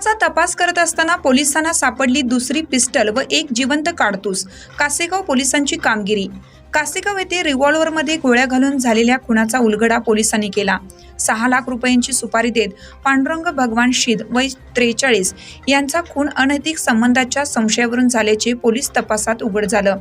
खुनाचा तपास करत असताना पोलिसांना सापडली दुसरी पिस्टल व एक जिवंत काडतूस कासेगाव पोलिसांची कामगिरी. कासेगाव येथे रिव्हॉल्व्हरमध्ये गोळ्या घालून झालेल्या खुनाचा उलगडा पोलिसांनी केला. सहा लाख रुपयांची सुपारी देत पांडुरंग भगवान शिद वय त्रेचाळीस यांचा खून अनैतिक संबंधाच्या संशयावरून झाल्याचे पोलीस तपासात उघड झालं.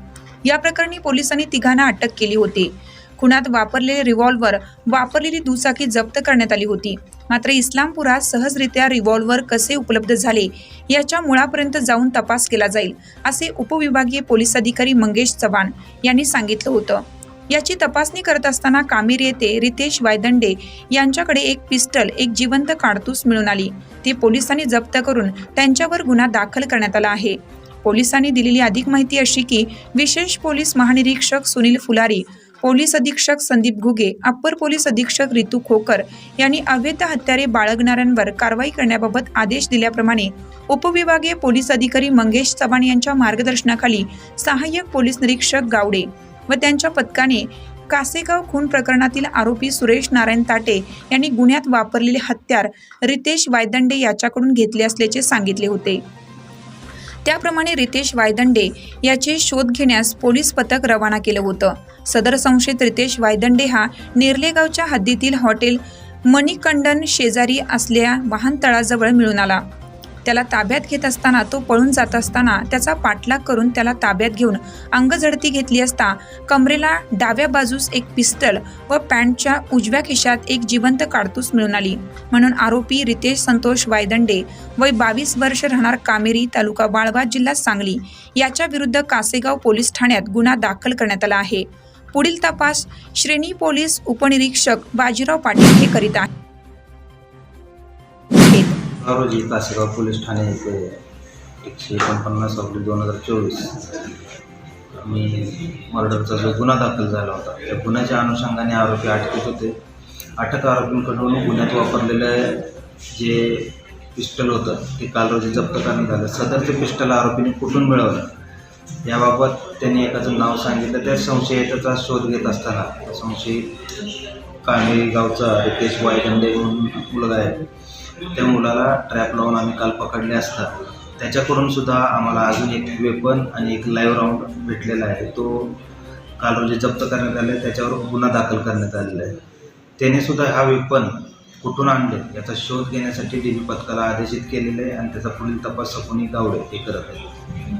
या प्रकरणी पोलिसांनी तिघांना अटक केली होती. खुनात वापरलेले रिव्हॉल्व्हर वापरलेली दुचाकी जप्त करण्यात आली होती. मात्र इस्लामपुरात सहजरित्या रिव्हॉल्व्हर कसे उपलब्ध झाले याच्या मुळापर्यंत जाऊन तपास केला जाईल असे उपविभागीय पोलीस अधिकारी मंगेश चव्हाण यांनी सांगितलं होतं. याची तपासणी करत असताना कामीर येथे रितेश वायदंडे यांच्याकडे एक पिस्टल एक जिवंत काडतूस मिळून आली. ती पोलिसांनी जप्त करून त्यांच्यावर गुन्हा दाखल करण्यात आला आहे. पोलिसांनी दिलेली अधिक माहिती अशी की विशेष पोलीस महानिरीक्षक सुनील फुलारी पोलीस अधीक्षक संदीप घुगे अप्पर पोलीस अधीक्षक रितू खोकर यांनी अवैध हत्यारे बाळगणाऱ्यांवर कारवाई करण्याबाबत आदेश दिल्याप्रमाणे उपविभागीय पोलीस अधिकारी मंगेश चव्हाण यांच्या मार्गदर्शनाखाली सहाय्यक पोलीस निरीक्षक गावडे व त्यांच्या पथकाने कासेगाव खून प्रकरणातील आरोपी सुरेश नारायण ताटे यांनी गुन्ह्यात वापरलेले हत्यार रितेश वायदंडे याच्याकडून घेतले असल्याचे सांगितले होते. त्याप्रमाणे रितेश वायदंडे याचे शोध घेण्यास पोलीस पथक रवाना केलं होतं. सदर संशयित रितेश वायदंडे हा निर्लेगावच्या हद्दीतील हॉटेल मणिकंडन शेजारी असलेल्या वाहनतळाजवळ मिळून आला. त्याला ताब्यात घेत असताना तो पळून जात असताना त्याचा पाठलाग करून त्याला ताब्यात घेऊन अंगझडती घेतली असता कमरेला डाव्या बाजूस एक पिस्तल व पॅन्टच्या उजव्या खिशात एक जिवंत काडतूस मिळून आली. म्हणून आरोपी रितेश संतोष वायदंडे वय बावीस वर्ष राहणार कामेरी तालुका बाळवा जिल्हा सांगली याच्या विरुद्ध कासेगाव पोलीस ठाण्यात गुन्हा दाखल करण्यात आला आहे. पुढील तपास श्रेणी पोलीस उपनिरीक्षक बाजीराव पाटील हे करीत आहेत. रोजी कासेगाव पोलीस ठाणे येथे एकशे एकोणपन्नास ऑगस्ट दोन हजार चोवीस. मी मर्डरचा जो गुन्हा दाखल झाला होता त्या गुन्ह्याच्या अनुषंगाने आरोपी अटकेत होते. अटक आरोपींकडून गुन्ह्यात वापरलेलं जे पिस्टल होतं ते काल रोजी जप्त करण्यात आलं. सदरचे पिस्टल आरोपीने कुठून मिळवलं? याबाबत त्यांनी एकाचं नाव सांगितलं. त्या संशयिताचा शोध घेत असताना संशयित कामेरी गावचा रितेश वायगंडे म्हणून मुलगा आहे. त्या मुलाला ट्रॅप लावून आम्ही काल पकडले असता. त्याच्याकडून सुद्धा आम्हाला अजून एक वेपन आणि एक लाईव्ह राऊंड भेटलेला आहे. तो काल रोजी जप्त करण्यात आले त्याच्यावर गुन्हा दाखल करण्यात आलेला आहे. त्याने सुद्धा हा वेपन कुठून आणले याचा शोध घेण्यासाठी डी बी पथकाला आदेशित केलेलं आहे आणि त्याचा पुढील तपास सकुनी गावडे हे करत आहे